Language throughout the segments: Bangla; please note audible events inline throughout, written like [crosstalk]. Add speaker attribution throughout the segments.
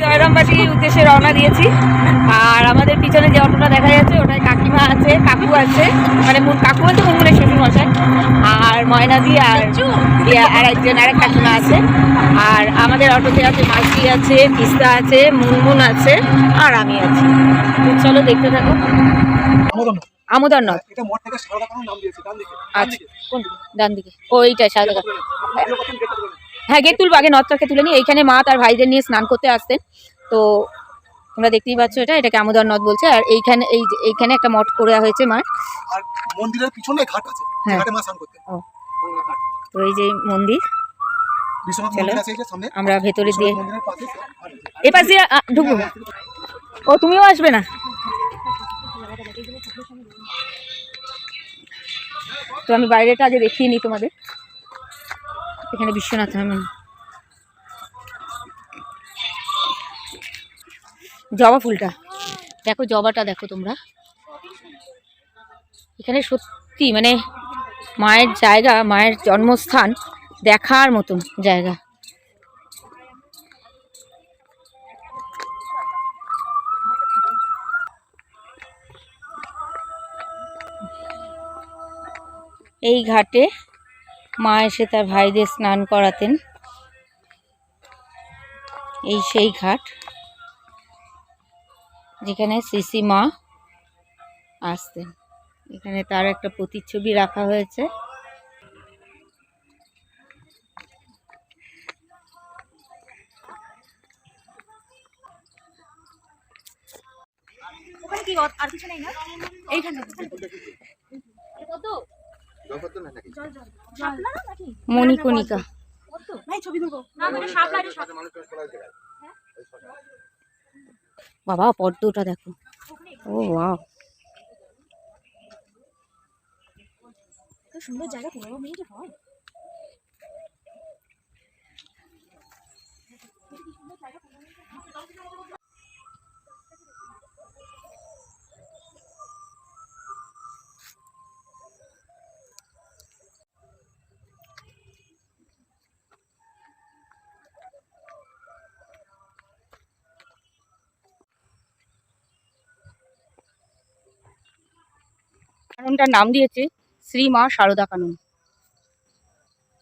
Speaker 1: জয়রামবাটির উদ্দেশ্যে রওনা দিয়েছি। আর আমাদের পিছনে যে অটোটা দেখা যাচ্ছে ওটায় কাকিমা আছে কাকু আছে। মানে কাকু বলতে মুনমুনের শ্বশুর মশাই আর ময়নাদি আর আর একজন আরেক কাকিমা আছে। আর আমাদের অটোতে আছে মাসি আছে পিস্তা আছে মুনমুন আছে আর আমি আছি। চলো দেখতে থাকো।
Speaker 2: সারদা নাম দিয়েছে ডান দিকে।
Speaker 1: আচ্ছা কোন ডান দিকে। ও এইটাই সাদা হ্যাঁ গেট তুলবো আগে নদটাকে তুলে নিই। এইখানে মা তার ভাইদের নিয়ে স্নান করতে আসতেন। তো তোমরা দেখতেই পাচ্ছ এটা এটাকে আমোদর নদ বলছে। আর এইখানে এই এইখানে একটা মঠ করে হয়েছে মার।
Speaker 2: আর মন্দিরের পিছনে ঘাট আছে।
Speaker 1: হ্যাঁ।
Speaker 2: ঘাটে মা স্নান করতে
Speaker 1: ও। তো এই যে মন্দির।
Speaker 2: বিশ্বনাথ মন্দির আছে এই যে সামনে।
Speaker 1: আমরা ভেতরে দিয়ে
Speaker 2: বিশ্বনাথ মন্দিরের পাশে। ঘাট আছে।
Speaker 1: এ পাশ দিয়ে আ, ঢুকবো। ও তুমিও আসবে না? তো আমি বাইরেটা আগে দেখিয়ে নিই তোমাদের। এখানে বিশ্বনাথ আমি জবা ফুলটা। দেখো জবাটা দেখো তোমরা। এখানে সত্যি মানে মায়ের জায়গা, মায়ের জন্মস্থান দেখার মতন জায়গা। এই ঘাটে মা এসে তার ভাইদের স্নান করাতেন। এই সেই ঘাট, যেখানে শ্রী মা আসতেন। এখানে তার একটা প্রতিচ্ছবি রাখা হয়েছে।
Speaker 3: আর কিছু নেই না? এইখানে।
Speaker 1: মণিকণিকা।
Speaker 3: কত? নাই ছবি তুলবো না শাপলা এটা শাপলা
Speaker 1: বাবা পদ্মটা দেখো। ও
Speaker 3: বা সুন্দর জায়গা পনেরো মেয়েটা হয়।
Speaker 1: কাননটার নাম দিয়েছে শ্রী মা সারদা কানুন।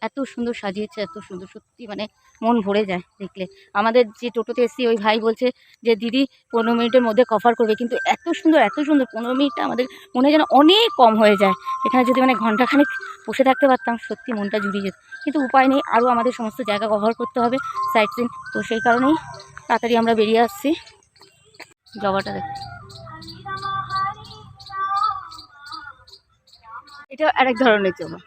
Speaker 1: এত সুন্দর সাজিয়েছে, এত সুন্দর, সত্যি মানে মন ভরে যায় দেখলে। আমাদের যে টোটোতে এসছি, ওই ভাই বলছে যে, দিদি, পনেরো মিনিটের মধ্যে কভার করবে। কিন্তু এত সুন্দর এত সুন্দর, পনেরো মিনিটটা আমাদের মনে যেন অনেক কম হয়ে যায়। এখানে যদি মানে ঘন্টাখানেক বসে থাকতে পারতাম, সত্যি মনটা জুড়িয়ে যেত। কিন্তু উপায় নেই, আরও আমাদের সমস্ত জায়গা কভার করতে হবে সাইট সিন তো সেই কারণেই তাড়াতাড়ি আমরা বেরিয়ে আসছি। জবাটা দেখ। এটা আরেক ধরনের জবা।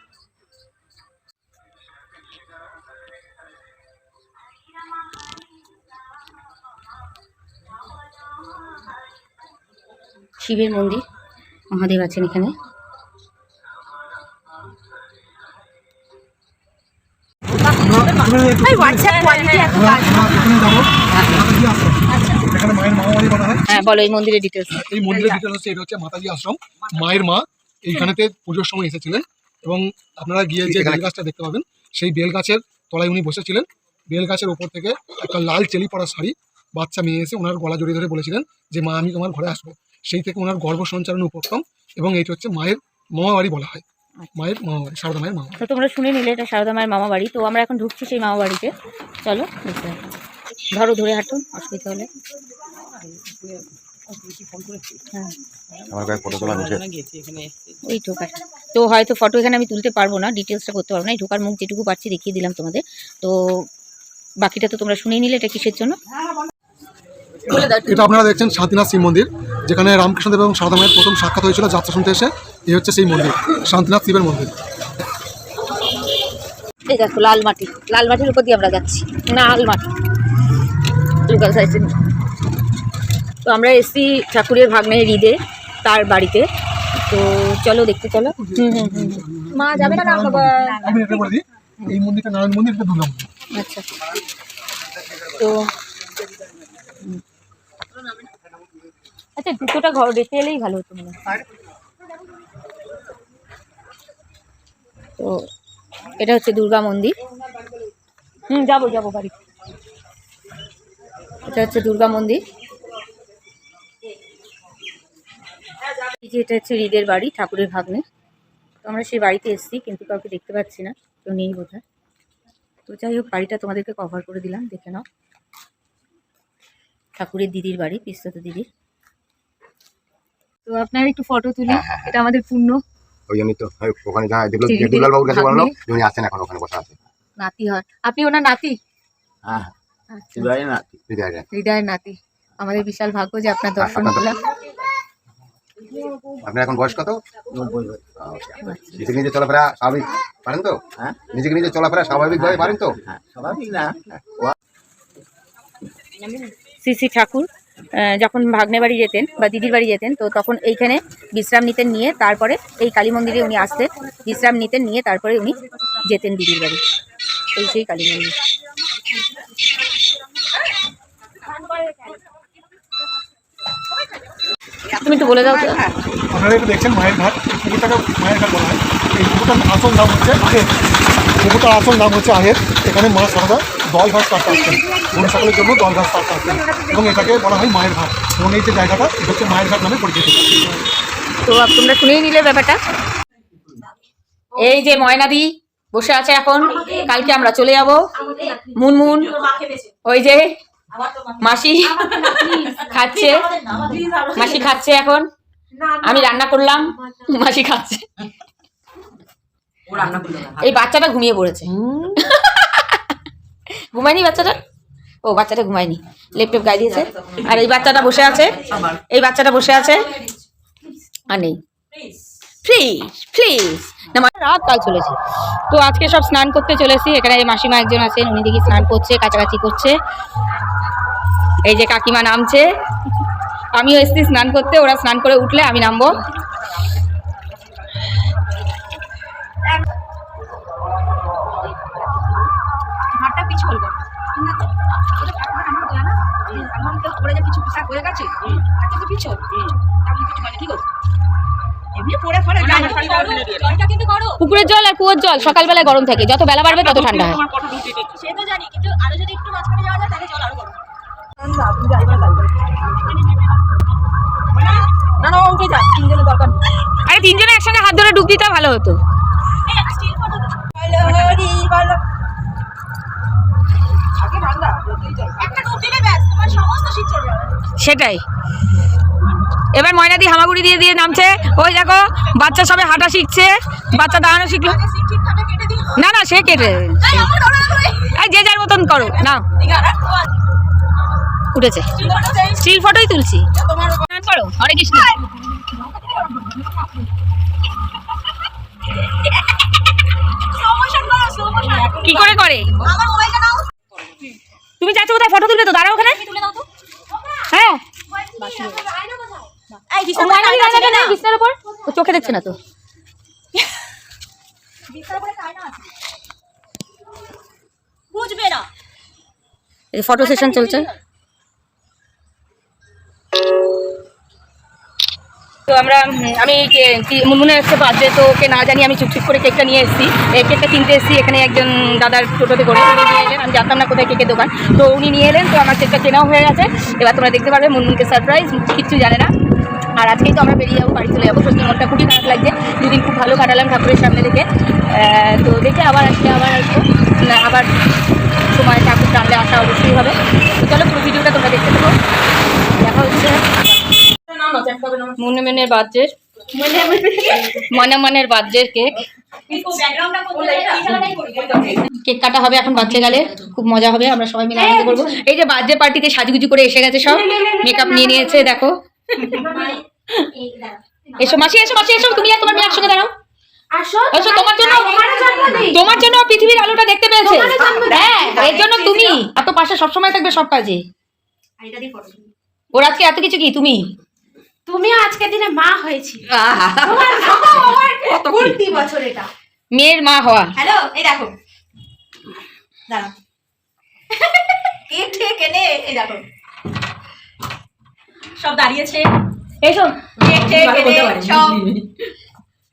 Speaker 1: শিবের মন্দির মহাদেব আছেন এখানে।
Speaker 2: এখানে মায়ের মামা বাড়ি বলা হয়?
Speaker 1: হ্যাঁ বলো এই মন্দিরের ডিটেলস
Speaker 2: এই মন্দিরের ডিটেল হচ্ছে এটা হচ্ছে মাতাজি আশ্রম। মায়ের মা এইখানেতে পুজোর সময় এসেছিলেন এবং আপনারা গিয়ে যে বেল গাছটা দেখতে পাবেন সেই বেল গাছের তলায় উনি বসেছিলেন। বেল গাছের ওপর থেকে একটা লাল চেলি পড়া শাড়ি বাচ্চা মেয়ে এসে ওনার গলা জড়িয়ে ধরে বলেছিলেন যে মা আমি তোমার ঘরে আসব। সেই থেকে ওনার গর্ভ সঞ্চালন উপক্রম এবং এইটা হচ্ছে মায়ের মামা বাড়ি বলা হয়। মায়ের মামা বাড়ি সারদা মায়ের মামা।
Speaker 1: তো তোমরা শুনে নিলে এটা সারদা মায়ের মামা বাড়ি তো আমরা এখন ঢুকছি সেই মামা বাড়িতে চলো ধরো ধরে হাঁটো অসুবিধা হলে। হ্যাঁ
Speaker 4: আমার কয়েক ফটো তোলা
Speaker 1: ওই ঢোকার। তো হয়তো ফটো এখানে আমি তুলতে পারব না ডিটেলসটা করতে পারব না। এই ঢোকার মুখ যেটুকু পারছি দেখিয়ে দিলাম তোমাদের। তো বাকিটা তো তোমরা শুনেই নিলে এটা কিসের জন্য।
Speaker 2: এটা আপনারা দেখছেন শান্তিনাথ শিব মন্দির যেখানে রামকৃষ্ণদেব এবং সারদা মায়ের প্রথম সাক্ষাৎ হয়েছিল যাত্রা শুনতে এসে। এই হচ্ছে সেই মন্দির শান্তিনাথ শিবের মন্দির।
Speaker 1: এই দেখো লাল মাটি। লাল মাটির উপর দিয়ে আমরা যাচ্ছি। লাল মাটি। তো আমরা এসছি ঠাকুরের ভাগ্নের হৃদে তার বাড়িতে। তো চলো দেখতে চলো। হুম হুম হুম হুম। মা যাবে না
Speaker 2: আমি এটা বলে এই মন্দিরটা নারায়ণ মন্দির এটা দুর্গা মন্দির।
Speaker 1: আচ্ছা। তো আচ্ছা দুটোটা ঘর দেখতে এলেই ভালো হতো মনে তো এটা হচ্ছে দুর্গা মন্দির। হুম যাব যাব বাড়ি। এটা হচ্ছে দুর্গা মন্দির। এই যে এটা হচ্ছে হৃদের বাড়ি ঠাকুরের ভাগ্নে। তো আমরা সেই বাড়িতে এসেছি কিন্তু কাউকে দেখতে পাচ্ছি না কেউ নেই বোধ তো যাই হোক বাড়িটা তোমাদেরকে কভার করে দিলাম দেখে নাও। ঠাকুরের দিদির বাড়ি পিস্তত দিদির। তো আপনার একটু ফটো তুলি এটা আমাদের পূর্ণ।
Speaker 4: ওই জন্যই তো ওখানে যা। দুলাল বাবুর কাছে বলল উনি আসছেন এখন ওখানে বসে আছে।
Speaker 1: নাতি হয়। আপনি ওনার নাতি?
Speaker 5: হ্যাঁ
Speaker 1: আচ্ছা
Speaker 5: এবারে না
Speaker 4: হৃদয়
Speaker 1: হৃদয়ের নাতি। আমাদের বিশাল ভাগ্য যে আপনার দর্শন পেলাম
Speaker 4: আপনার এখন বয়স কত? নিজেকে নিজে চলাফেরা স্বাভাবিক পারেন তো?
Speaker 5: হ্যাঁ?
Speaker 4: নিজেকে নিজে চলাফেরা স্বাভাবিকভাবে পারেন তো?
Speaker 5: হ্যাঁ স্বাভাবিক না।
Speaker 1: শ্রী শ্রী ঠাকুর যখন ভাগ্নে বাড়ি যেতেন বা দিদির বাড়ি যেতেন তো তখন এইখানে বিশ্রাম নিতেন নিয়ে তারপরে এই কালী মন্দিরে উনি আসতেন। বিশ্রাম নিতেন নিয়ে তারপরে উনি যেতেন দিদির বাড়ি। এই সেই কালী মন্দির। তুমি একটু বলে দাও তো।
Speaker 2: আপনারা একটু দেখছেন মায়ের ঘাট। পুকুরটাকে মায়ের ঘাট বলা হয়। এই পুকুরটার আসল নাম হচ্ছে আহের। পুকুরটার আসল নাম হচ্ছে আহের। এখানে মা সারদা দল ঘাস কাটতে আসতেন। বন সকলের জন্য দল ঘাস কাটতে আসতেন। এবং এটাকে বলা হয় মায়ের ঘাট। এবং এই যে জায়গাটা এটা হচ্ছে মায়ের ঘাট নামে পরিচিত।
Speaker 1: তো তোমরা শুনেই নিলে ব্যাপারটা। এই যে ময়নাদি বসে আছে এখন। কালকে আমরা চলে যাব। মুনমুন ওই যে মাসি খাচ্ছে? মাসি খাচ্ছে এখন? আমি রান্না করলাম মাসি খাচ্ছে। এই বাচ্চাটা ঘুমিয়ে পড়েছে। ঘুমায়নি বাচ্চাটা? ও বাচ্চাটা ঘুমায়নি। লেপ টেপ গায়ে দিয়েছে। আর এই বাচ্চাটা বসে আছে? এই বাচ্চাটা বসে আছে? আর নেই। প্লিজ প্লিজ না মানে রাত কাল চলেছে তো আজকে সব স্নান করতে চলেছি এখানে মাসিমা একজন আছেন উনি দেখি স্নান করছে কাছাকাছি করছে এই যে কাকিমা নামছে আমিও এসছি স্নান করতে ওরা স্নান করে উঠলে আমি নামবো
Speaker 3: করো গেছে কিছু মানে কি করছ
Speaker 1: পুকুরের জল আর কুয়োর জল সকালবেলায় গরম থাকে। যত বেলা বাড়বে তত ঠান্ডা হয়।
Speaker 3: আরও যদি একটু মাঝখানে যাওয়া যায় তাহলে জল আরও গরম না না উঠে যা তিনজনের দরকার নেই।
Speaker 1: আরে তিনজনে একসঙ্গে হাত ধরে ডুব দিতে ভালো হতো।
Speaker 3: স্টিল ফটো হরি বলো আগে ঠান্ডা একটা ডুব দিলে ব্যাস তোমার সমস্ত শীত চলে যাবে।
Speaker 1: সেটাই। এবার ময়নাদি হামাগুড়ি দিয়ে দিয়ে নামছে। ওই দেখো বাচ্চা সবে হাঁটা শিখছে বাচ্চা দাঁড়ানো শিখলো। না না সে কেটে যে যার মতন করো না। উঠেছে।
Speaker 3: স্টিল
Speaker 1: ফটোই তুলছি। করো হরে কৃষ্ণ। কি করে করে? তুমি চাচ্ছ কোথায়? ফটো তুলবে তো দাঁড়াও ওখানে। হ্যাঁ। বিছনার উপর? চোখে দেখছে না তো।
Speaker 3: বিছানার উপরে আয়না আছে। বুঝবে না।
Speaker 1: এই ফটো সেশন চলছে। তো আমরা আমি কে- কি- মুনমুনে এসছে বার্থডে তো ওকে না জানি আমি চুপচুপ করে কেকটা নিয়ে এসেছি। এই কেকটা কিনতে এসেছি এখানে একজন দাদার টোটোতে করে নিয়ে এলেন। আমি জানতাম না কোথায় কেকের দোকান। তো উনি নিয়ে এলেন তো আমার কেকটা কেনাও হয়ে গেছে। এবার তোমরা দেখতে পারবে মুনমুনকে সারপ্রাইজ কিচ্ছু জানে না। আর আজকেই তো আমরা বেরিয়ে যাব, বাড়ি চলে যাব। সত্যি মনটা খুবই খারাপ লাগছে। দুদিন খুব ভালো কাটালাম ঠাকুরের সামনে থেকে তো দেখে আবার আজকে আবার আসব। আবার সময় ঠাকুর টানলে আসা অবশ্যই হবে। তো চলো পুরো ভিডিওটা তোমরা দেখতে থাকো। দেখা হচ্ছে। মনে মনের বাদ্যের মনে মনের বাদ্যের কেক। কেক কাটা হবে এখন বাচ্চা গেলে। খুব মজা হবে, আমরা সবাই মিলে আনন্দ করব। এই যে বার্থডে পার্টিতে সাজুগুজু করে এসে গেছে সব। মেকআপ নিয়ে নিয়েছে, দেখো। এসো মাসি এসো মাসি এসো। তুমি আর তোমার মেয়ে একসঙ্গে দাঁড়াও।
Speaker 3: আসো
Speaker 1: তোমার জন্য তোমার জন্য পৃথিবীর আলোটা দেখতে পেয়েছে। হ্যাঁ এর জন্য তুমি। এত পাশে সবসময় থাকবে সব কাজে। ওর আজকে এত কিছু কি? তুমি?
Speaker 3: তুমিও আজকের দিনে মা হয়েছি বছর এটা।
Speaker 1: মেয়ের মা হওয়া।
Speaker 3: হ্যালো এই দেখো। দাঁড়াও। কে ঠে কেনে? এই দেখো। সব দাঁড়িয়েছে। কেক সব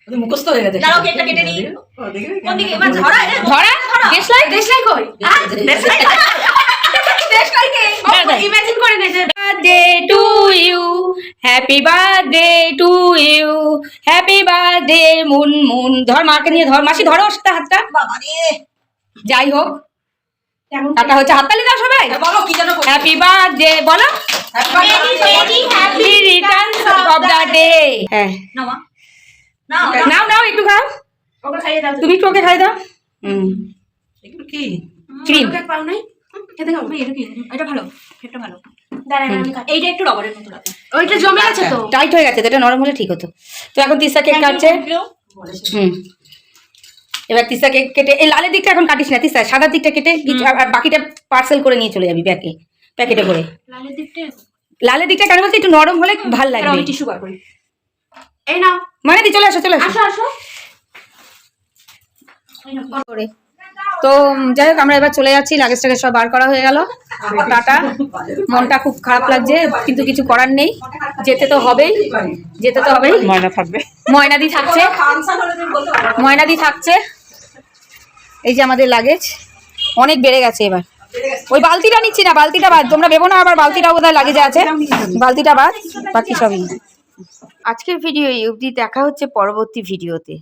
Speaker 5: মুখস্থ হয়ে গেছে।
Speaker 3: দাঁড়াও কেকটা কেটে নিই। কোন দিকে? এবার ধরা [laughs]
Speaker 1: ধরা? দেশলাই
Speaker 3: দেশলাই কই? দেশলাই দেশ লাইকে
Speaker 1: তাই।
Speaker 3: ইমাজিন করে নে
Speaker 1: birthday to you happy birthday to you happy birthday Moon Moon ধর মাকে নিয়ে ধর মাসি ধরো হাতটা।
Speaker 3: বাবা
Speaker 1: যাই হোক টাটা হচ্ছে হাততালি দাও সবাই।
Speaker 3: বলো কি যেন
Speaker 1: হ্যাপি বার্থডে বলো। Happy returns of the day হ্যাঁ।
Speaker 3: না মা। না
Speaker 1: নাও নাও একটু খাও।
Speaker 3: ওকে খাইয়ে দাও।
Speaker 1: তুমি একটু ওকে খাই দাও। হুম।
Speaker 3: এগুলো কি?
Speaker 1: ক্রিম
Speaker 3: পাও নাই? খেতে খাও এটা কি? এটা ভালো এটা ভালো। দাঁড়ান আমি খাই। এইটা একটু রবারের মতো লাগে। ওইটা জমে গেছে তো?
Speaker 1: টাইট হয়ে গেছে তো এটা নরম হলে ঠিক হতো। তো এখন তিস্তা কেক কাটছে হুম। এবার তিস্তা কেটে এই লালের দিকটা এখন কাটিস না তিস্তা সাদার দিকটা কেটে কিছু আর বাকিটা পার্সেল করে নিয়ে চলে যাবি ব্যাগে প্যাকেটে করে।
Speaker 3: লালের দিকটা?
Speaker 1: লালের দিকটা কেন বলছি? একটু নরম হলে ভালো লাগবে
Speaker 3: আমি টিস্যু বার করি। এই নাও।
Speaker 1: মানে দি চলে আসো চলে আসো।
Speaker 3: আসো আসো।
Speaker 1: করে। তো যাই হোক আমরা এবার চলে যাচ্ছি লাগেজ টাগেজ সব বার করা হয়ে গেল। টাটা। মনটা খুব খারাপ লাগছে কিন্তু কিছু করার নেই। যেতে তো হবেই। যেতে তো হবেই। ময়না থাকবে। ময়নাদি থাকছে। ময়নাদি থাকছে। এই যে আমাদের লাগেজ অনেক বেড়ে গেছে এবার। ওই বালতিটা নিচ্ছি না, বালতিটা বাদ, তোমরা ভেবো না আবার বালতিটা বোধহয় লাগেজে আছে? বালতিটা বাদ, বাকি সবই। আজকের ভিডিও এই অবধি, দেখা হচ্ছে পরবর্তী ভিডিওতে